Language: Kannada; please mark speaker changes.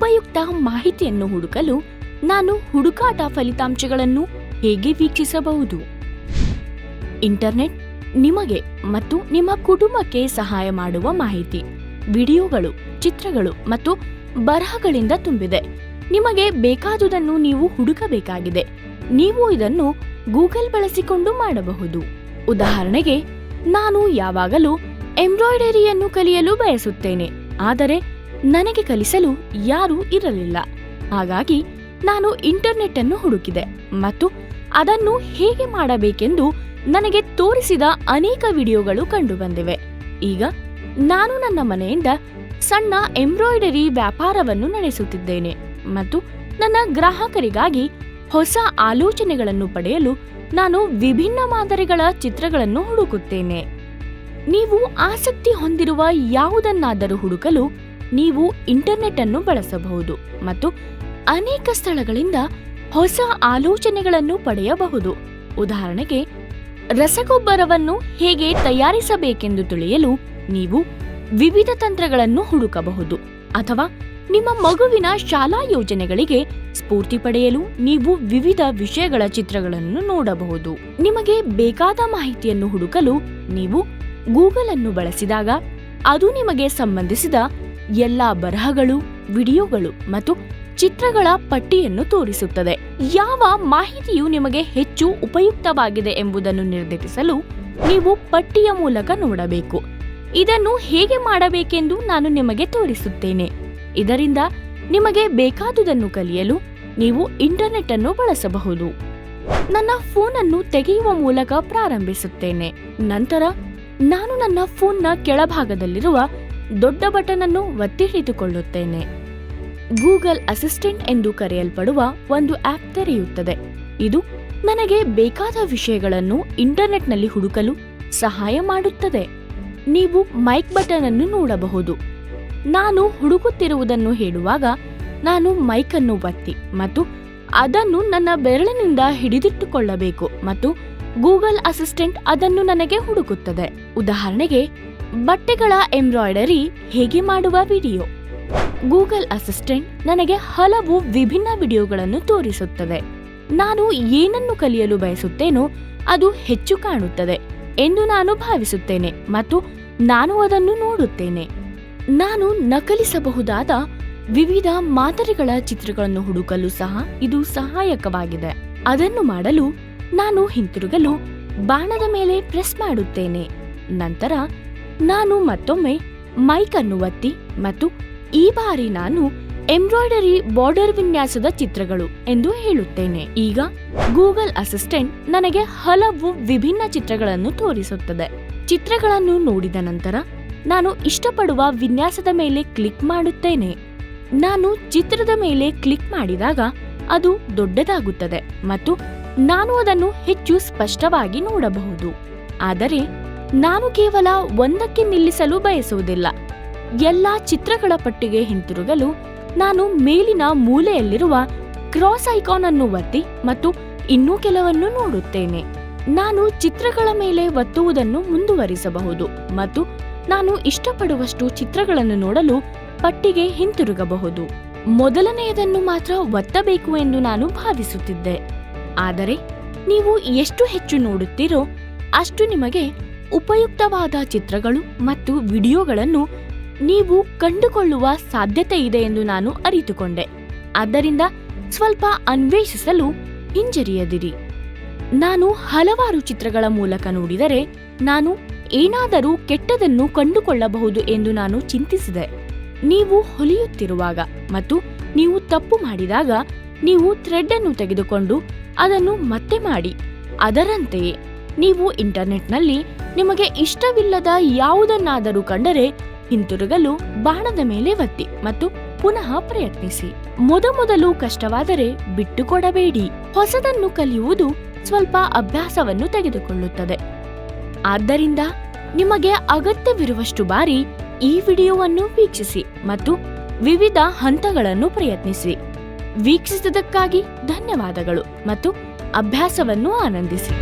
Speaker 1: ಉಪಯುಕ್ತ ಮಾಹಿತಿಯನ್ನು ಹುಡುಕಲು ನಾನು ಹುಡುಕಾಟ ಫಲಿತಾಂಶಗಳನ್ನು ಹೇಗೆ ವೀಕ್ಷಿಸಬಹುದು? ಇಂಟರ್ನೆಟ್ ನಿಮಗೆ ಮತ್ತು ನಿಮ್ಮ ಕುಟುಂಬಕ್ಕೆ ಸಹಾಯ ಮಾಡುವ ಮಾಹಿತಿ, ವಿಡಿಯೋಗಳು, ಚಿತ್ರಗಳು ಮತ್ತು ಬರಹಗಳಿಂದ ತುಂಬಿದೆ. ನಿಮಗೆ ಬೇಕಾದುದನ್ನು ನೀವು ಹುಡುಕಬೇಕಾಗಿದೆ. ನೀವು ಇದನ್ನು ಗೂಗಲ್ ಬಳಸಿಕೊಂಡು ಮಾಡಬಹುದು. ಉದಾಹರಣೆಗೆ, ನಾನು ಯಾವಾಗಲೂ ಎಂಬ್ರಾಯ್ಡರಿಯನ್ನು ಕಲಿಯಲು ಬಯಸುತ್ತೇನೆ, ಆದರೆ ನನಗೆ ಕಲಿಸಲು ಯಾರೂ ಇರಲಿಲ್ಲ. ಹಾಗಾಗಿ ನಾನು ಇಂಟರ್ನೆಟ್ ಅನ್ನು ಹುಡುಕಿದೆ ಮತ್ತು ಅದನ್ನು ಹೇಗೆ ಮಾಡಬೇಕೆಂದು ನನಗೆ ತೋರಿಸಿದ ಅನೇಕ ವಿಡಿಯೋಗಳು ಕಂಡುಬಂದಿವೆ. ಈಗ ನಾನು ನನ್ನ ಮನೆಯಿಂದ ಸಣ್ಣ ಎಂಬ್ರಾಯ್ಡರಿ ವ್ಯಾಪಾರವನ್ನು ನಡೆಸುತ್ತಿದ್ದೇನೆ ಮತ್ತು ನನ್ನ ಗ್ರಾಹಕರಿಗಾಗಿ ಹೊಸ ಆಲೋಚನೆಗಳನ್ನು ಪಡೆಯಲು ನಾನು ವಿಭಿನ್ನ ಮಾದರಿಗಳ ಚಿತ್ರಗಳನ್ನು ಹುಡುಕುತ್ತೇನೆ. ನೀವು ಆಸಕ್ತಿ ಹೊಂದಿರುವ ಯಾವುದನ್ನಾದರೂ ಹುಡುಕಲು ನೀವು ಇಂಟರ್ನೆಟ್ ಅನ್ನು ಬಳಸಬಹುದು ಮತ್ತು ಅನೇಕ ಸ್ಥಳಗಳಿಂದ ಹೊಸ ಆಲೋಚನೆಗಳನ್ನು ಪಡೆಯಬಹುದು. ಉದಾಹರಣೆಗೆ, ರಸಗೊಬ್ಬರವನ್ನು ಹೇಗೆ ತಯಾರಿಸಬೇಕೆಂದು ತಿಳಿಯಲು ನೀವು ವಿವಿಧ ತಂತ್ರಗಳನ್ನು ಹುಡುಕಬಹುದು ಅಥವಾ ನಿಮ್ಮ ಮಗುವಿನ ಶಾಲಾ ಯೋಜನೆಗಳಿಗೆ ಸ್ಫೂರ್ತಿ ಪಡೆಯಲು ನೀವು ವಿವಿಧ ವಿಷಯಗಳ ಚಿತ್ರಗಳನ್ನು ನೋಡಬಹುದು. ನಿಮಗೆ ಬೇಕಾದ ಮಾಹಿತಿಯನ್ನು ಹುಡುಕಲು ನೀವು ಗೂಗಲ್ ಅನ್ನು ಬಳಸಿದಾಗ ಅದು ನಿಮಗೆ ಸಂಬಂಧಿಸಿದ ಎಲ್ಲಾ ಬರಹಗಳು, ವಿಡಿಯೋಗಳು ಮತ್ತು ಚಿತ್ರಗಳ ಪಟ್ಟಿಯನ್ನು ತೋರಿಸುತ್ತದೆ. ಯಾವ ಮಾಹಿತಿಯು ನಿಮಗೆ ಹೆಚ್ಚು ಉಪಯುಕ್ತವಾಗಿದೆ ಎಂಬುದನ್ನು ನಿರ್ಧರಿಸಲು ನೀವು ಪಟ್ಟಿಯ ಮೂಲಕ ನೋಡಬೇಕು. ಇದನ್ನು ಹೇಗೆ ಮಾಡಬೇಕೆಂದು ನಾನು ನಿಮಗೆ ತೋರಿಸುತ್ತೇನೆ. ಇದರಿಂದ ನಿಮಗೆ ಬೇಕಾದುದನ್ನು ಕಲಿಯಲು ನೀವು ಇಂಟರ್ನೆಟ್ ಅನ್ನು ಬಳಸಬಹುದು. ನನ್ನ ಫೋನ್ ಅನ್ನು ತೆಗೆಯುವ ಮೂಲಕ ಪ್ರಾರಂಭಿಸುತ್ತೇನೆ. ನಂತರ ನಾನು ನನ್ನ ಫೋನ್ನ ಕೆಳಭಾಗದಲ್ಲಿರುವ ದೊಡ್ಡ ಬಟನ್ ಅನ್ನು ಒತ್ತಿ ಹಿಡಿದುಕೊಳ್ಳುತ್ತೇನೆ ಗೂಗಲ್ ಅಸಿಸ್ಟೆಂಟ್ ಎಂದು ಕರೆಯಲ್ಪಡುವ ಒಂದು ಆಪ್ ತೆರೆಯುತ್ತದೆ. ಇದು ನನಗೆ ಬೇಕಾದ ವಿಷಯಗಳನ್ನು ಇಂಟರ್ನೆಟ್ನಲ್ಲಿ ಹುಡುಕಲು ಸಹಾಯ ಮಾಡುತ್ತದೆ. ನೀವು ಮೈಕ್ ಬಟನ್ ಅನ್ನು ನೋಡಬಹುದು. ನಾನು ಹುಡುಕುತ್ತಿರುವುದನ್ನು ಹೇಳುವಾಗ ನಾನು ಮೈಕ್ ಅನ್ನು ಒತ್ತಿ ಮತ್ತು ಅದನ್ನು ನನ್ನ ಬೆರಳಿನಿಂದ ಹಿಡಿದಿಟ್ಟುಕೊಳ್ಳಬೇಕು ಮತ್ತು ಗೂಗಲ್ ಅಸಿಸ್ಟೆಂಟ್ ಅದನ್ನು ನನಗೆ ಹುಡುಕುತ್ತದೆ. ಉದಾಹರಣೆಗೆ ಬಟ್ಟೆಗಳ ಎಂಬ್ರಾಯ್ಡರಿ ಹೇಗೆ ಮಾಡುವ ವಿಡಿಯೋ? ಗೂಗಲ್ ಅಸಿಸ್ಟೆಂಟ್ ನನಗೆ ಹಲವು ವಿಭಿನ್ನ ವಿಡಿಯೋಗಳನ್ನು ತೋರಿಸುತ್ತದೆ ನಾನು ಏನನ್ನು ಕಲಿಯಲು ಬಯಸುತ್ತೇನೋ ಅದು ಹೆಚ್ಚು ಕಾಣುತ್ತದೆ ಎಂದು ನಾನು ಭಾವಿಸುತ್ತೇನೆ ಮತ್ತು ನಾನು ಅದನ್ನು ನೋಡುತ್ತೇನೆ. ನಾನು ನಕಲಿಸಬಹುದಾದ ವಿವಿಧ ಮಾದರಿಗಳ ಚಿತ್ರಗಳನ್ನು ಹುಡುಕಲು ಸಹ ಇದು ಸಹಾಯಕವಾಗಿದೆ. ಅದನ್ನು ಮಾಡಲು ನಾನು ಹಿಂತಿರುಗಲು ಬಾಣದ ಮೇಲೆ ಪ್ರೆಸ್ ಮಾಡುತ್ತೇನೆ. ನಂತರ ನಾನು ಮತ್ತೊಮ್ಮೆ ಮೈಕ್ ಅನ್ನು ಒತ್ತಿ ಮತ್ತು ಈ ಬಾರಿ ನಾನು ಎಂಬ್ರಾಯ್ಡರಿ ಬಾರ್ಡರ್ ವಿನ್ಯಾಸದ ಚಿತ್ರಗಳು ಎಂದು ಹೇಳುತ್ತೇನೆ. ಈಗ ಗೂಗಲ್ ಅಸಿಸ್ಟೆಂಟ್ ನನಗೆ ಹಲವು ವಿಭಿನ್ನ ಚಿತ್ರಗಳನ್ನು ತೋರಿಸುತ್ತದೆ. ಚಿತ್ರಗಳನ್ನು ನೋಡಿದ ನಂತರ ನಾನು ಇಷ್ಟಪಡುವ ವಿನ್ಯಾಸದ ಮೇಲೆ ಕ್ಲಿಕ್ ಮಾಡುತ್ತೇನೆ. ನಾನು ಚಿತ್ರದ ಮೇಲೆ ಕ್ಲಿಕ್ ಮಾಡಿದಾಗ ಅದು ದೊಡ್ಡದಾಗುತ್ತದೆ ಮತ್ತು ನಾನು ಅದನ್ನು ಹೆಚ್ಚು ಸ್ಪಷ್ಟವಾಗಿ ನೋಡಬಹುದು. ಆದರೆ ನಾನು ಕೇವಲ ಒಂದಕ್ಕೆ ನಿಲ್ಲಿಸಲು ಬಯಸುವುದಿಲ್ಲ. ಎಲ್ಲ ಚಿತ್ರಗಳ ಪಟ್ಟಿಗೆ ಹಿಂತಿರುಗಲು ನಾನು ಮೇಲಿನ ಮೂಲೆಯಲ್ಲಿರುವ ಕ್ರಾಸ್ ಐಕಾನ್ ಅನ್ನು ಒತ್ತಿ ಮತ್ತು ಇನ್ನೂ ಕೆಲವನ್ನು ನೋಡುತ್ತೇನೆ. ನಾನು ಚಿತ್ರಗಳ ಮೇಲೆ ಒತ್ತುವುದನ್ನು ಮುಂದುವರಿಸಬಹುದು ಮತ್ತು ನಾನು ಇಷ್ಟಪಡುವಷ್ಟು ಚಿತ್ರಗಳನ್ನು ನೋಡಲು ಪಟ್ಟಿಗೆ ಹಿಂತಿರುಗಬಹುದು. ಮೊದಲನೆಯದನ್ನು ಮಾತ್ರ ಒತ್ತಬೇಕು ಎಂದು ನಾನು ಭಾವಿಸುತ್ತಿದ್ದೆ. ಆದರೆ, ನೀವು ಎಷ್ಟು ಹೆಚ್ಚು ನೋಡುತ್ತೀರೋ ಅಷ್ಟು ನಿಮಗೆ ಉಪಯುಕ್ತವಾದ ಚಿತ್ರಗಳು ಮತ್ತು ವಿಡಿಯೋಗಳನ್ನು ನೀವು ಕಂಡುಕೊಳ್ಳುವ ಸಾಧ್ಯತೆ ಇದೆ ಎಂದು ನಾನು ಅರಿತುಕೊಂಡೆ. ಆದ್ದರಿಂದ ಸ್ವಲ್ಪ ಅನ್ವೇಷಿಸಲು ಹಿಂಜರಿಯದಿರಿ. ನಾನು ಹಲವಾರು ಚಿತ್ರಗಳ ಮೂಲಕ ನೋಡಿದರೆ ನಾನು ಏನಾದರೂ ಕೆಟ್ಟದನ್ನು ಕಂಡುಕೊಳ್ಳಬಹುದು ಎಂದು ನಾನು ಚಿಂತಿಸಿದೆ. ನೀವು ಹೊಲಿಯುತ್ತಿರುವಾಗ ಮತ್ತು ನೀವು ತಪ್ಪು ಮಾಡಿದಾಗ ನೀವು ಥ್ರೆಡ್ ಅನ್ನು ತೆಗೆದುಕೊಂಡು ಅದನ್ನು ಮತ್ತೆ ಮಾಡಿ, ಅದರಂತೆಯೇ. ನೀವು ಇಂಟರ್ನೆಟ್ನಲ್ಲಿ ನಿಮಗೆ ಇಷ್ಟವಿಲ್ಲದ ಯಾವುದನ್ನಾದರೂ ಕಂಡರೆ ಹಿಂತಿರುಗಲು ಬಾಣದ ಮೇಲೆ ಒತ್ತಿ ಮತ್ತು ಪುನಃ ಪ್ರಯತ್ನಿಸಿ. ಮೊದಮೊದಲು ಕಷ್ಟವಾದರೆ ಬಿಟ್ಟುಕೊಡಬೇಡಿ. ಹೊಸದನ್ನು ಕಲಿಯುವುದು ಸ್ವಲ್ಪ ಅಭ್ಯಾಸವನ್ನು ತೆಗೆದುಕೊಳ್ಳುತ್ತದೆ. ಆದ್ದರಿಂದ ನಿಮಗೆ ಅಗತ್ಯವಿರುವಷ್ಟು ಬಾರಿ ಈ ವಿಡಿಯೋವನ್ನು ವೀಕ್ಷಿಸಿ ಮತ್ತು ವಿವಿಧ ಹಂತಗಳನ್ನು ಪ್ರಯತ್ನಿಸಿ. ವೀಕ್ಷಿಸಿದ್ದಕ್ಕಾಗಿ ಧನ್ಯವಾದಗಳು ಮತ್ತು ಅಭ್ಯಾಸವನ್ನು ಆನಂದಿಸಿ.